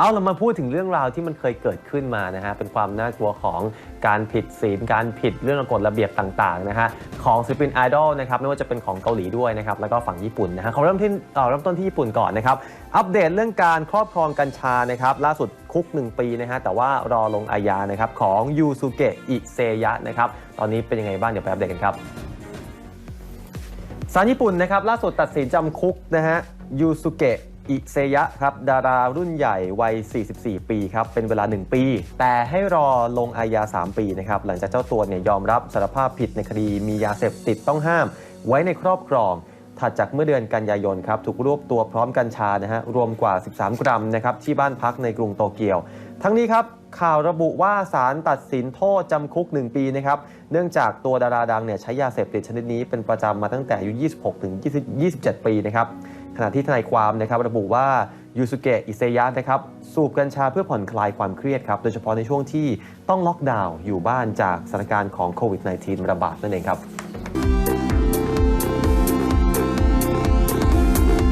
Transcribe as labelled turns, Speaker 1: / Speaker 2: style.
Speaker 1: เอาเรามาพูดถึงเรื่องราวที่มันเคยเกิดขึ้นมานะฮะเป็นความน่ากลัวของการผิดศีลการผิดเรื่องกฎระเบียบต่างๆนะฮะของศิลปินไอดอลนะครับไม่ว่าจะเป็นของเกาหลีด้วยนะครับแล้วก็ฝั่งญี่ปุ่นนะฮะเขาเริ่มที่เริ่มต้นที่ญี่ปุ่นก่อนนะครับอัปเดตเรื่องการครอบครองกัญชานะครับล่าสุดคุก 1 ปีนะฮะแต่ว่ารอลงอาญานะครับของยูสุเกะอิเซยะนะครับตอนนี้เป็นยังไงบ้างเดี๋ยวไปอัปเดตกันครับศาลญี่ปุ่นนะครับล่าสุดตัดสินจำคุกนะฮะยูสุเกะ อิเซยะครับดารารุ่นใหญ่วัย 44 ปีครับเป็นเวลา 1 ปี แต่ให้รอลงอาญา 3 ปีนะครับหลังจากเจ้าตัวเนี่ยยอมรับสารภาพผิดในคดีมียาเสพติดต้องห้าม ไว้ในครอบครองถัดจากเมื่อเดือนกันยายนครับถูกรวบตัวพร้อมกัญชานะฮะรวมกว่า 13 กรัมนะครับที่บ้านพักในกรุงโตเกียว ทั้งนี้ครับข่าวระบุว่าศาลตัดสินโทษจำคุก 1 ปีนะครับเนื่องจากตัวดาราดังเนี่ยใช้ยาเสพติดชนิดนี้เป็นประจำมาตั้งแต่อายุ 26 ถึง20 27ปีนะครับ ขณะที่ทนายความนะครับระบุว่ายูสุเกะอิเซยะนะครับสูบกัญชาเพื่อผ่อนคลายความเครียดครับ โดยเฉพาะในช่วงที่ต้องล็อกดาวน์อยู่บ้านจากสถานการณ์ของโควิด -19 ระบาดนั่นเองครับ